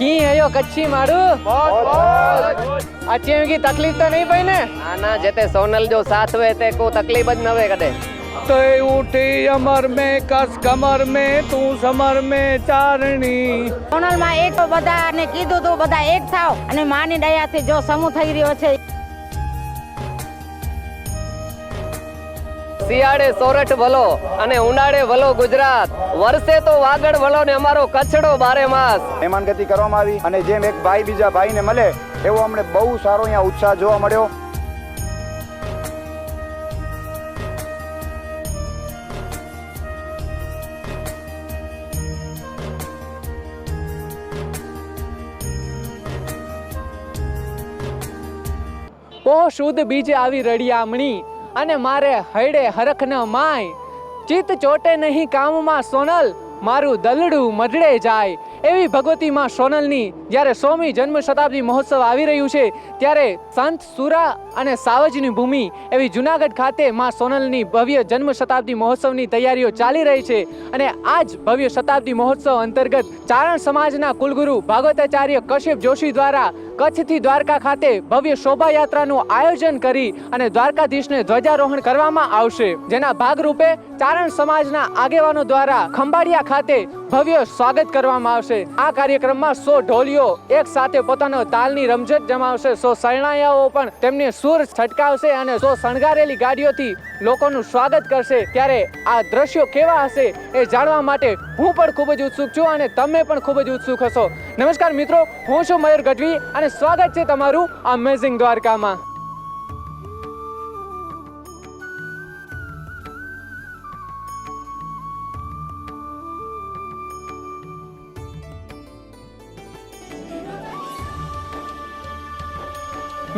કી હયો કચ્છી મારું अच्छी की तकलीफ तो नहीं पई ने ના ના જેતે સોનલ જો સાથ હોય તે કોઈ તકલીફ જ ન હોય કદે તય ઉઠી અમર મેં કસ કમર મેં તું સમર મેં ચારણી સોનલમાં એક તો બધાને કીધું તું બધા એક થાવ અને માની દયાથી જો સમૂહ થઈ રહ્યો છે શિયાળે સોરઠ ભલો અને ઉનાળે ભલો ગુજરાત. વર્ષે તો વાગડ ભલો ને અમારો કચ્છડો બારે માસ. મહેમાનગતિ કરવામાં આવી અને જેમ એક ભાઈ બીજા ભાઈને મળે એવો અમને બહુ સારો અહીંયા ઉત્સાહ જોવા મળ્યો. પો શુદ્ધ બીજ આવી રડિયામણી અને મારે હૈડે હરખ ન માય. ચિત્ત ચોટે નહીં કામમાં સોનલ, મારું દલડું મઢડે જાય. એવી ભગવતી માં સોનલની જ્યારે સોમી જન્મ શતાબ્દી મહોત્સવ આવી રહ્યું છે, ત્યારે સંત સુરા અને સાવજની ભૂમિ એવી જુનાગઢ ખાતે માં સોનલની ભવ્ય જન્મ શતાબ્દી મહોત્સવની તૈયારીઓ ચાલી રહી છે અને આજ ભવ્ય શતાબ્દી મહોત્સવ અંતર્ગત ચારણ સમાજના કુલગુરુ ભાગવતાચાર્ય કશ્યપ જોશી દ્વારા કચ્છથી દ્વારકા ખાતે ભવ્ય શોભાયાત્રાનું આયોજન કરી અને દ્વારકાધીશને ધ્વજારોહણ કરવામાં આવશે. જેના ભાગરૂપે ચારણ સમાજના આગેવાનો દ્વારા ખંભાળિયા ખાતે ભવ્ય સ્વાગત કરવામાં આવશે. આ કાર્યક્રમમાં સો ઢોલીઓ એક સાથે પોતાનો તાલની રમઝટ જમાવશે. સો શરણાયાઓ પણ તેમને સુર છટકાવશે અને સો શણગારેલી ગાડીઓથી લોકોનું સ્વાગત કરશે. ત્યારે આ દ્રશ્યો કેવા હશે એ જાણવા માટે હું પણ ખૂબ જ ઉત્સુક છું અને તમે પણ ખૂબ જ ઉત્સુક હશો. નમસ્કાર મિત્રો, હું છું મયુર ગઢવી અને સ્વાગત છે તમારું અમેઝિંગ દ્વારકામાં.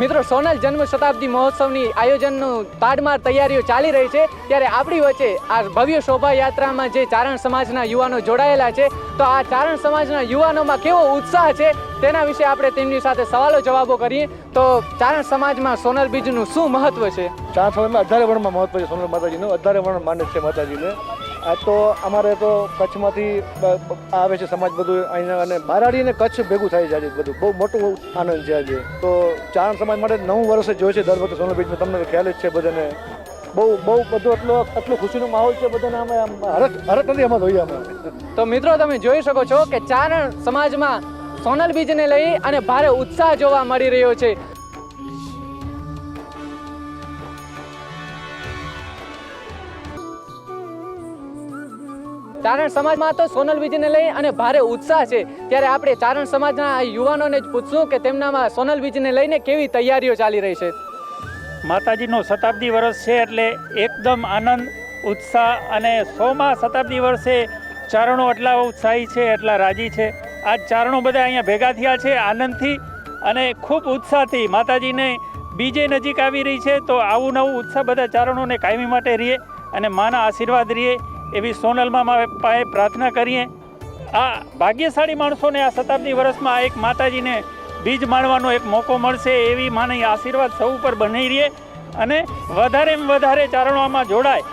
મિત્રો, સોનલ જન્મ શતાબ્દી મહોત્સવની આયોજનનું તાડમાર તૈયારીઓ ચાલી રહી છે. ત્યારે આપણી વચ્ચે આ ભવ્ય શોભાયાત્રામાં જે ચારણ સમાજના યુવાનો જોડાયેલા છે, તો આ ચારણ સમાજના યુવાનોમાં કેવો ઉત્સાહ છે તેના વિશે આપણે તેમની સાથે સવાલો જવાબો કરીએ. તો ચારણ સમાજમાં સોનલ બીજનું શું મહત્વ છે? ચારણ સમાજમાં અઢારે વર્ણમાં મહત્વ છે સોનલ માતાજીનું. અઢારે વર્ણ માને છે માતાજીને. તો અમારે તો કચ્છમાંથી આવે છે સમાજ બધું અહીંયા અને બારાડી અને કચ્છ ભેગું થાય છે આજે બધું. બહુ મોટો આનંદ છે આજે. તો ચારણ સમાજ માટે નવ વર્ષે જોઈએ છે દર વખતે સોનલ બીચમાં તમને ખ્યાલ જ છે બધાને. બહુ બહુ બધું એટલો એટલો ખુશીનો માહોલ છે બધાને અમે આમ હરખ હરખ નથી અમે જોઈએ અમે તો મિત્રો તમે જોઈ શકો છો કે ચારણ સમાજમાં સોનલ બીજને લઈ અને ભારે ઉત્સાહ જોવા મળી રહ્યો છે. ચારણ સમાજમાં તો સોનલ બીજને લઈ અને ભારે ઉત્સાહ છે. ત્યારે આપણે ચારણ સમાજના યુવાનોને જ પૂછશું કે તેમનામાં સોનલ બીજને લઈને કેવી તૈયારીઓ ચાલી રહી છે. માતાજીનો શતાબ્દી વર્ષ છે એટલે એકદમ આનંદ, ઉત્સાહ અને સોમાં શતાબ્દી વર્ષે ચારણો એટલા ઉત્સાહી છે, એટલા રાજી છે. આજ ચારણો બધા અહીંયા ભેગા થયા છે આનંદથી અને ખૂબ ઉત્સાહથી. માતાજીને બીજે નજીક આવી રહી છે તો આવું નવું ઉત્સાહ બધા ચારણોને કાયમી માટે રહીએ અને માના આશીર્વાદ રહીએ. એવી સોનલમાં પાસે પ્રાર્થના કરીએ. આ ભાગ્યશાળી માણસોને આ શતાબ્દી વર્ષમાં એક માતાજીને બીજ માણવાનો એક મોકો મળશે એવી માને આશીર્વાદ સૌ ઉપર બની રહે અને વધારે વધારે ચારણોમાં જોડાય.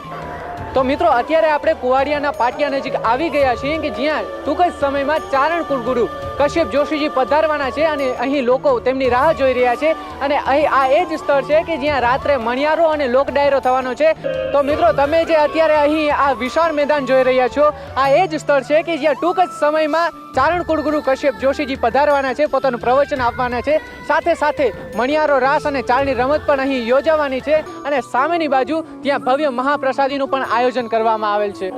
તો મિત્રો, અત્યારે આપણે કુવાડિયાના પાટિયા નજીક આવી ગયા છીએ કે જ્યાં ટૂંક જ સમયમાં ચારણ કુલગુરુ કશ્યપ જોશીજી પધારવાના છે અને અહીં લોકો તેમની રાહ જોઈ રહ્યા છે અને અહીં આ એ જ સ્થળ છે કે જ્યાં રાત્રે મણિયારો અને લોક ડાયરો થવાનો છે. તો મિત્રો, તમે જે અત્યારે અહીં આ વિશાળ મેદાન જોઈ રહ્યા છો, આ એ જ સ્થળ છે કે જ્યાં ટૂંક જ સમયમાં ચારણ કુળગુરુ કશ્યપ જોશીજી પધારવાના છે, પોતાનું પ્રવચન આપવાના છે. સાથે સાથે મણિયારો રાસ અને ચાળની રમત પણ અહીં યોજાવાની છે અને સામેની બાજુ ત્યાં ભવ્ય મહાપ્રસાદીનું પણ આયોજન કરવામાં આવેલ છે.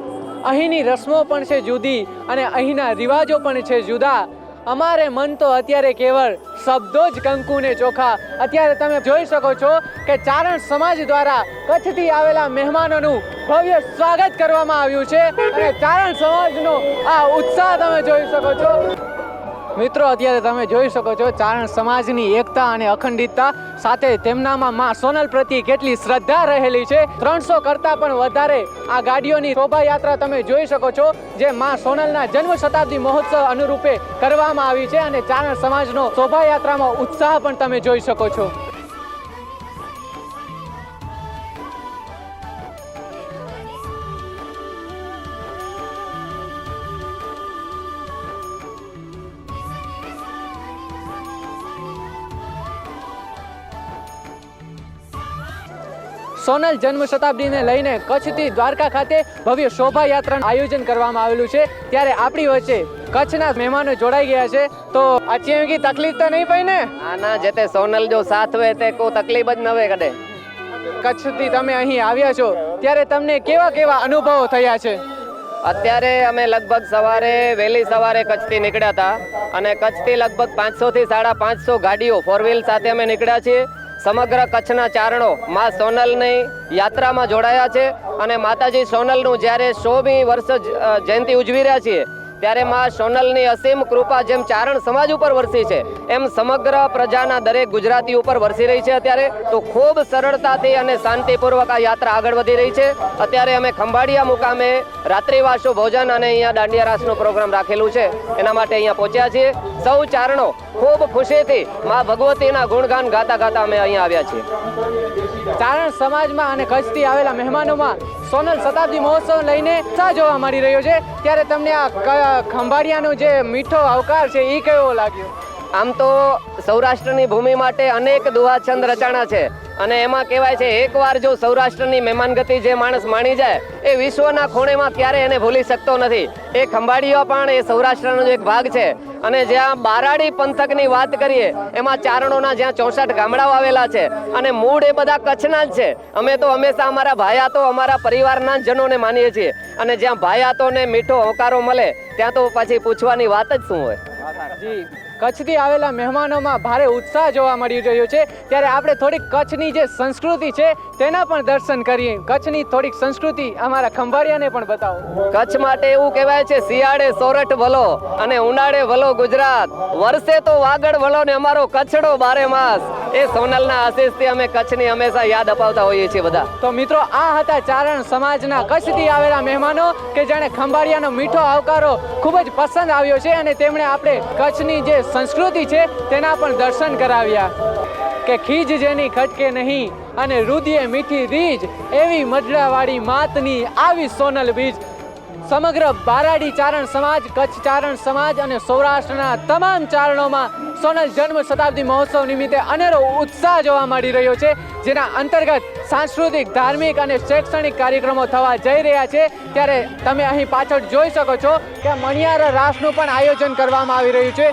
અહીંની રસમો પણ છે જુદી અને અહીંના રિવાજો પણ છે જુદા. અમારે મન તો અત્યારે કેવળ શબ્દો જ કંકુને ચોખા. અત્યારે તમે જોઈ શકો છો કે ચારણ સમાજ દ્વારા કચ્છથી આવેલા મહેમાનોનું ભવ્ય સ્વાગત કરવામાં આવ્યું છે. અને ચારણ સમાજનો આ ઉત્સાહ તમે જોઈ શકો છો. મિત્રો, અત્યારે તમે જોઈ શકો છો ચારણ સમાજની એકતા અને અખંડિતતા સાથે તેમનામાં માં સોનલ પ્રત્યે કેટલી શ્રદ્ધા રહેલી છે. ત્રણસો કરતા પણ વધારે આ ગાડીઓની શોભાયાત્રા તમે જોઈ શકો છો, જે માં સોનલના જન્મ શતાબ્દી મહોત્સવ અનુરૂપે કરવામાં આવી છે અને ચારણ સમાજનો શોભાયાત્રામાં ઉત્સાહ પણ તમે જોઈ શકો છો. સોનલ જન્મ શતાબ્દીને લઈને કચ્છથી દ્વારકા ખાતે ભવ્ય શોભાયાત્રાનું આયોજન કરવામાં આવેલું છે. ત્યારે આપણી વચ્ચે કચ્છના મહેમાનો જોડાઈ ગયા છે. તો અચેવી તકલીફ તો નહીં પડી ને? આના જે તે સોનલ જો સાથ હોય તે કોઈ તકલીફ જ ન હોય કદે. કચ્છથી તમે અહીં આવ્યા છો. ત્યારે તમને કેવા કેવા અનુભવો થયા છે? અત્યારે અમે લગભગ સવારે વહેલી સવારે કચ્છથી નીકળ્યા હતા. અને કચ્છથી લગભગ પાંચસો થી સાડા પાંચસો ગાડીઓ ફોર વ્હીલ સાથે અમે નીકળ્યા છીએ. સમગ્ર કચ્છના ચારણો મા સોનલની યાત્રામાં જોડાયા છે અને માતાજી સોનલનું જ્યારે સોમી વર્ષ જયંતિ ઉજવી રહ્યા છીએ ત્યારે માં સોનલની અસીમ કૃપા જેમ ચારણ સમાજ ઉપર વરસી છે, એમ સમગ્ર પ્રજાના દરેક ગુજરાતી ઉપર વરસી રહી છે અત્યારે. તો ખૂબ સરળતાથી અને શાંતિપૂર્વક આ યાત્રા આગળ વધી રહી છે. અત્યારે અમે ખંભાળિયા મુકામે રાત્રિવાસો ભોજન અને અહીંયા દાંડિયા રાસનો પ્રોગ્રામ રાખેલું છે. એના માટે અહીંયા પહોંચ્યા છીએ. સૌ ચારણો ખૂબ ખુશીથી માં ભગવતીના ગુણગાન ગાતા ગાતા અમે અહીંયા આવ્યા છીએ. ચારણ સમાજમાં અને કચ્છથી આવેલા મહેમાનોમાં સોનલ શતાબ્દી મહોત્સવ લઈને ઉત્સાહ જોવા મળી રહ્યો છે. ત્યારે તમને આ ખંભાળિયાનો જે મીઠો આવકાર છે એ કેવો લાગ્યો? આમ તો સૌરાષ્ટ્રની ભૂમિ માટે અનેક દુહાછંદ રચાણા છે. અને એમાં કહેવાય છે, એકવાર જો સૌરાષ્ટ્રની મહેમાનગતિ જે માણસ માણી જાય, એ વિશ્વના ખૂણેમાં ક્યારે એને ભૂલી શકતો નથી. એ ખંભાળીઓ પણ એ સૌરાષ્ટ્રનો એક ભાગ છે. અને જ્યાં બારાડી પંથકની વાત કરીએ, એમાં ચારણોના જ્યાં ચોસઠ ગામડાઓ આવેલા છે અને મૂળ એ બધા કચ્છના જ છે. અમે તો હંમેશા અમારા ભાયાતો અમારા પરિવારના જનોને માનીએ છીએ. અને જ્યાં ભાયાતોને મીઠો હોકારો મળે, ત્યાં તો પછી પૂછવાની વાત જ શું હોય? જી. કચ્છથી આવેલા મહેમાનોમાં ભારે ઉત્સાહ જોવા મળી રહ્યો છે. ત્યારે આપણે થોડીક કચ્છની જે સંસ્કૃતિ છે તેના પણ દર્શન કરીએ. કચ્છની થોડીક સંસ્કૃતિ અમારા ખંભાળિયાને પણ બતાવો. કચ્છ માટે એવું કહેવાય છે શિયાળે સોરઠ ભલો અને ઉનાળે ભલો ગુજરાત. વર્ષે તો વાગડ ભલો ને અમારો કચ્છડો બારે માસ. એ સોનલના આશીષથી અમે કચ્છની હંમેશા યાદ અપાવતા હોઈએ છીએ બધા. તો મિત્રો આ હતા ચારણ સમાજના કચ્છથી આવેલા મહેમાનો કે જેણે ખંભાળિયાનો મીઠો આવકારો ખૂબ જ પસંદ આવ્યો છે અને તેમણે આપણે કચ્છની જે સંસ્કૃતિ છે, તેના પણ દર્શન કરાવ્યા. કે ખીજ જેની ખટકે નહીં અને રુધિએ મીઠી રીજ, એવી મઢડાવાળી માતની આવી સોનલ બીજ. સમગ્ર બારાડી ચારણ સમાજ, કચ્છ ચારણ સમાજ અને સૌરાષ્ટ્રના તમામ ચારણોમાં સોનલ જન્મ શતાબ્દી મહોત્સવ નિમિત્તે અનેરો ઉત્સાહ જોવા મળી રહ્યો છે, જેના અંતર્ગત સાંસ્કૃતિક, ધાર્મિક અને શૈક્ષણિક કાર્યક્રમો થવા જઈ રહ્યા છે. ત્યારે તમે અહીં પાછળ જોઈ શકો છો કે મણિયારા રાસનું પણ આયોજન કરવામાં આવી રહ્યું છે.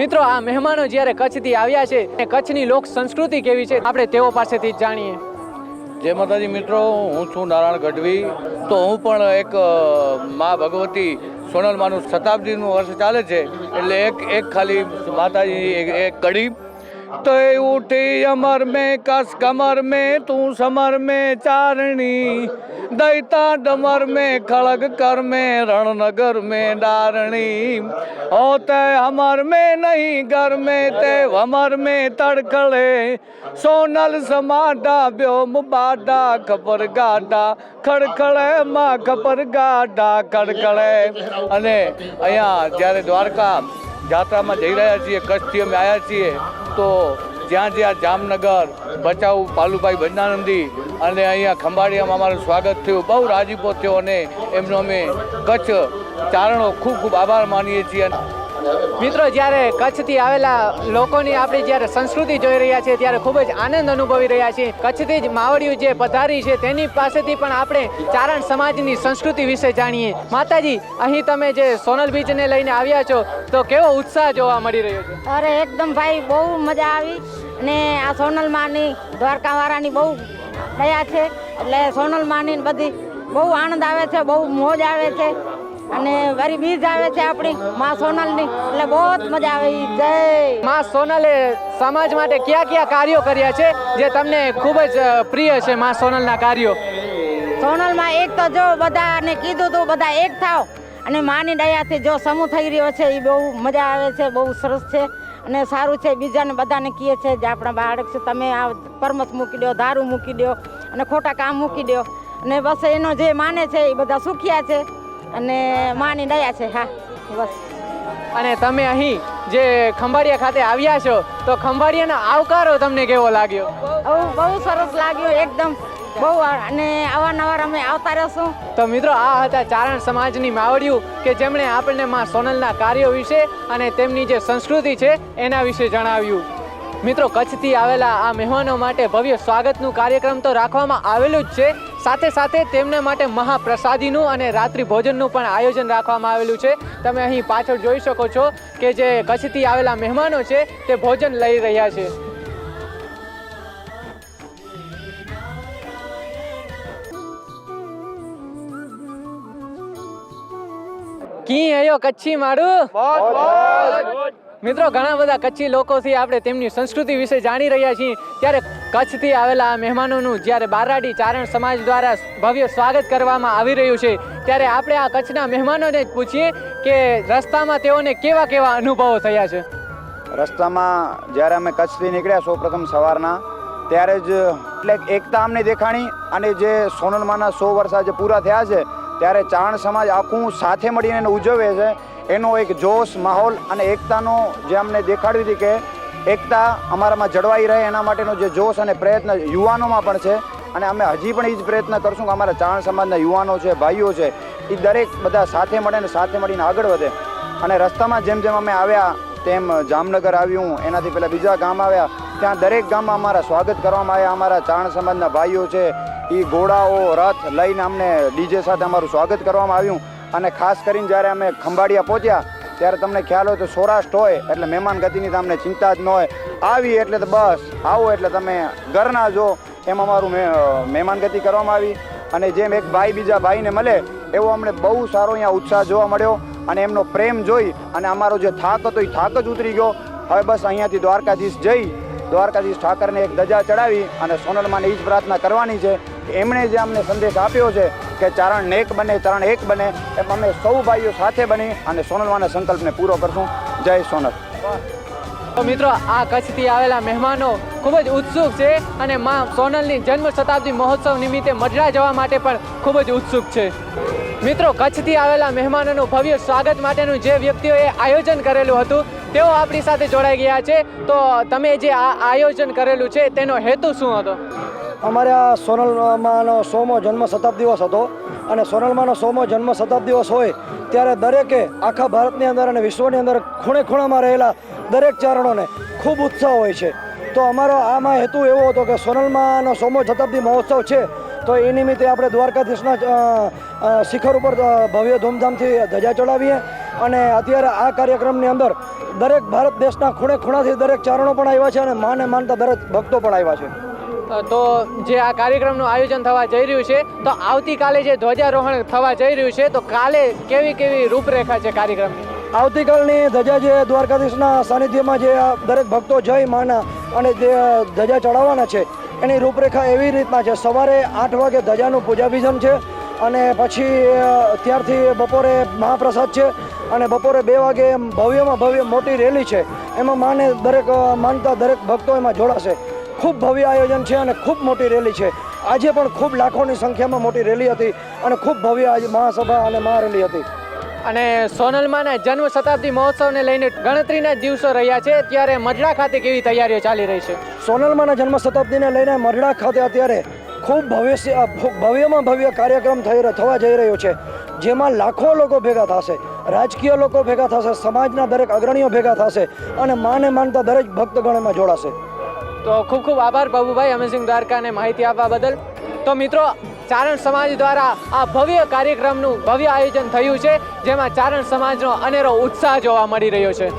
મિત્રો, આ મહેમાનો જ્યારે કચ્છથી આવ્યા છે અને કચ્છની લોક સંસ્કૃતિ કેવી છે, આપણે તેઓ પાસેથી જાણીએ. જય માતાજી મિત્રો, હું છું નારાયણ ગઢવી. તો હું પણ એક મા ભગવતી સોનલ માનું શતાબ્દીનું વર્ષ ચાલે છે, એટલે એક એક ખાલી માતાજી, એક એક કડી તો ઉઠી અમર મેં કસ કમર મેં, તું સમર મેં ચારણી દૈતા ડમર મેં, ખળગ કર મેં, રણનગર મેં ડારણી. હોતે અમર મેં નહીં ઘર મેં, તે અમર મેં તડખળે. સોનલ સમાડા બ્યોમ બાડા ખપર ગાડા ખડખડે માં ખપર ગાડા ખડખડે અને અહીંયા જ્યારે દ્વારકા જાત્રામાં જઈ રહ્યા છીએ, કચ્છથી અમે આવ્યા છીએ તો જ્યાં જ્યાં જામનગર ભચાઉ પાલુભાઈ ભજનાનંદી અને અહીંયા ખંભાળિયામાં અમારું સ્વાગત થયું. બહુ રાજીપો થયો અને એમનો અમે કચ્છ ચારણો ખૂબ ખૂબ આભાર માનીએ છીએ. મિત્રો, જ્યારે કચ્છથી આવેલા લોકોની આપણે જ્યારે સંસ્કૃતિ જોઈ રહ્યા છીએ, ત્યારે ખૂબ જ આનંદ અનુભવી રહ્યા છીએ. કચ્છથી જ માવડિયું જે પધારી છે, તેની પાસેથી પણ આપણે ચારણ સમાજની સંસ્કૃતિ વિશે જાણીએ. માતાજી, અહીં તમે જે સોનલ બીચને લઈને આવ્યા છો, તો કેવો ઉત્સાહ જોવા મળી રહ્યો છે? અરે, એકદમ ભાઈ, બહુ મજા આવી. અને આ સોનલ માની દ્વારકા વાળાની બહુ દયા છે. એટલે સોનલ માની બધી બહુ આનંદ આવે છે, બહુ મોજ આવે છે. અને વરી બીજ આવે છે આપણી માં સોનલની. એટલે બહુ જ મજા આવે જય. માં સોનલે સમાજ માટે કયા કયા કાર્યો કર્યા છે જે તમને ખૂબ જ પ્રિય છે માં સોનલના કાર્યો? સોનલમાં એક તો જો બધાને કીધું તું બધા એક થાવ. અને માની દયાથી જો સમૂહ થઈ રહ્યો છે એ બહુ મજા આવે છે બહુ સરસ છે. અને સારું છે બીજાને બધાને કહે છે જે આપણા બાળક છે તમે આ પરમત મૂકી દો દારૂ મૂકી દો અને ખોટા કામ મૂકી દો. અને બસ એનો જે માને છે એ બધા સુખિયા છે. અને માની દયા છે હા બસ. અને તમે અહીં જે ખંભાળિયા ખાતે આવ્યા છો તો ખંભાળિયાનો આવકારો તમને કેવો લાગ્યો? બહુ બહુ સરસ લાગ્યો એકદમ. બહુ અને અવારનવાર અમે આવતા રહેશું. તો મિત્રો આ હતા ચારણ સમાજની માવડિયું કે જેમણે આપણને માં સોનલના કાર્યો વિશે અને તેમની જે સંસ્કૃતિ છે એના વિશે જણાવ્યું. મિત્રો કચ્છથી આવેલા આ મહેમાનો માટે ભવ્ય સ્વાગતનું કાર્યક્રમ તો રાખવામાં આવેલું જ છે સાથે સાથે તેમના માટે મહાપ્રસાદીનું અને રાત્રિ ભોજનનું પણ આયોજન રાખવામાં આવેલું છે. તમે અહીં પાછળ જોઈ શકો છો કે જે કચ્છથી આવેલા મહેમાનો છે તે ભોજન લઈ રહ્યા છે. કી આયો કચ્છી મારું મિત્રો ઘણા બધા કચ્છી લોકોથી આપણે તેમની સંસ્કૃતિ વિશે જાણી રહ્યા છીએ. ત્યારે કચ્છથી આવેલા મહેમાનોનું જ્યારે બારાડી ચારણ સમાજ દ્વારા ભવ્ય સ્વાગત કરવામાં આવી રહ્યું છે, ત્યારે આપણે આ કચ્છના મહેમાનોને પૂછીએ કે રસ્તામાં તેઓને કેવા કેવા અનુભવો થયા છે. રસ્તામાં જ્યારે અમે કચ્છથી નીકળ્યા સૌપ્રથમ સવારના, ત્યારે જ એટલે એકતા અમને દેખાણી અને જે સોનલમાના સો વર્ષ જે પૂરા થયા છે, ત્યારે ચારણ સમાજ આખું સાથે મળીને ઉજવે છે. એનો એક જોશ, માહોલ અને એકતાનો જે અમને દેખાડ્યું હતી કે એકતા અમારામાં જળવાઈ રહે એના માટેનો જે જોશ અને પ્રયત્ન યુવાનોમાં પણ છે. અને અમે હજી પણ એ જ પ્રયત્ન કરશું કે અમારા ચારણ સમાજના યુવાનો છે, ભાઈઓ છે એ દરેક બધા સાથે મળે ને સાથે મળીને આગળ વધે. અને રસ્તામાં જેમ જેમ અમે આવ્યા, તેમ જામનગર આવ્યું, એનાથી પહેલાં બીજા ગામ આવ્યા, ત્યાં દરેક ગામમાં અમારા સ્વાગત કરવામાં આવ્યા. અમારા ચારણ સમાજના ભાઈઓ છે એ ઘોડાઓ, રથ લઈને અમને ડીજે સાથે અમારું સ્વાગત કરવામાં આવ્યું. અને ખાસ કરીને જ્યારે અમે ખંભાળિયા પહોંચ્યા ત્યારે તમને ખ્યાલ હોય તો સૌરાષ્ટ્ર હોય, એટલે મહેમાન ગતિની તમને ચિંતા જ ન હોય. આવી એટલે તો બસ, આવો એટલે તમે ઘરના જો, એમ અમારું મહેમાન ગતિ કરવામાં આવી. અને જેમ એક ભાઈ બીજા ભાઈને મળે, એવો અમને બહુ સારો અહીંયા ઉત્સાહ જોવા મળ્યો. અને એમનો પ્રેમ જોઈ, અને અમારો જે થાક હતો એ થાક જ ઉતરી ગયો. હવે બસ અહીંયાથી દ્વારકાધીશ જઈ, દ્વારકાધીશ ઠાકરને એક ધજા ચડાવી અને સોનલમાને એ જ પ્રાર્થના કરવાની છે. એમણે જે અમને સંદેશ આપ્યો છે કે ચારણ નેક બને, ચારણ એક બને, એમ અમે સૌ ભાઈઓ સાથે બની અને સોનલવાના સંકલ્પને પૂરો કરશું. જય સોનલ. તો મિત્રો, આ કચ્છથી આવેલા મહેમાનો ખૂબ જ ઉત્સુક છે અને મા સોનલની જન્મ શતાબ્દી મહોત્સવ નિમિત્તે મઢડા જવા માટે પણ ખૂબ જ ઉત્સુક છે. મિત્રો, કચ્છથી આવેલા મહેમાનોનું ભવ્ય સ્વાગત માટેનું જે વ્યક્તિઓએ આયોજન કરેલું હતું, તેઓ આપણી સાથે જોડાઈ ગયા છે. તો તમે જે આ આયોજન કરેલું છે, તેનો હેતુ શું હતો? અમારે આ સોનલમાનો સોમો જન્મ શતાબ્દી દિવસ હતો અને સોનલમાનો સોમો જન્મ શતાબ્દી દિવસ હોય ત્યારે દરેકે આખા ભારતની અંદર અને વિશ્વની અંદર ખૂણે ખૂણામાં રહેલા દરેક ચારણોને ખૂબ ઉત્સાહ હોય છે. તો અમારો આમાં હેતુ એવો હતો કે સોનલમાનો સોમો શતાબ્દી મહોત્સવ છે, તો એ નિમિત્તે આપણે દ્વારકાધીશના શિખર ઉપર ભવ્ય ધૂમધામથી ધજા ચડાવીએ અને અત્યારે આ કાર્યક્રમની અંદર દરેક ભારત દેશના ખૂણે ખૂણાથી દરેક ચારણો પણ આવ્યા છે અને માને માનતા દરેક ભક્તો પણ આવ્યા છે. તો જે આ કાર્યક્રમનું આયોજન થવા જઈ રહ્યું છે, તો આવતીકાલે જે ધ્વજારોહણ થવા જઈ રહ્યું છે, તો કાલે કેવી કેવી રૂપરેખા છે કાર્યક્રમની? આવતીકાલની ધજા જે દ્વારકાધીશના સાનિધ્યમાં જે દરેક ભક્તો જય માના અને જે ધજા ચડાવવાના છે, એની રૂપરેખા એવી રીતના છે. સવારે આઠ વાગે ધજાનું પૂજાભિજન છે અને પછી ત્યારથી બપોરે મહાપ્રસાદ છે અને બપોરે બે વાગે ભવ્યમાં ભવ્ય મોટી રેલી છે. એમાં માને દરેક માનતા દરેક ભક્તો એમાં જોડાશે. ખૂબ ભવ્ય આયોજન છે અને ખૂબ મોટી રેલી છે. આજે પણ ખૂબ લાખોની સંખ્યામાં મોટી રેલી હતી અને ખૂબ ભવ્ય આજે મહાસભા અને મહારેલી હતી. અને સોનલમાના જન્મ શતાબ્દી મહોત્સવને લઈને ગણતરીના દિવસો રહ્યા છે. ત્યારે મઢડા ખાતે કેવી તૈયારીઓ ચાલી રહી છે? સોનલમાના જન્મ શતાબ્દીને લઈને મરડા ખાતે અત્યારે ખૂબ ભવ્ય ભવ્યમાં ભવ્ય કાર્યક્રમ થઈ થવા જઈ રહ્યો છે. જેમાં લાખો લોકો ભેગા થશે રાજકીય લોકો ભેગા થશે સમાજના દરેક અગ્રણીઓ ભેગા થશે અને માને માનતા દરેક ભક્તગણમાં જોડાશે. તો ખૂબ ખૂબ આભાર બાબુભાઈ અમેઝિંગ દ્વારકાને માહિતી આપવા બદલ. તો મિત્રો, ચારણ સમાજ દ્વારા આ ભવ્ય કાર્યક્રમનું ભવ્ય આયોજન થયું છે, જેમાં ચારણ સમાજનો અનેરો ઉત્સાહ જોવા મળી રહ્યો છે.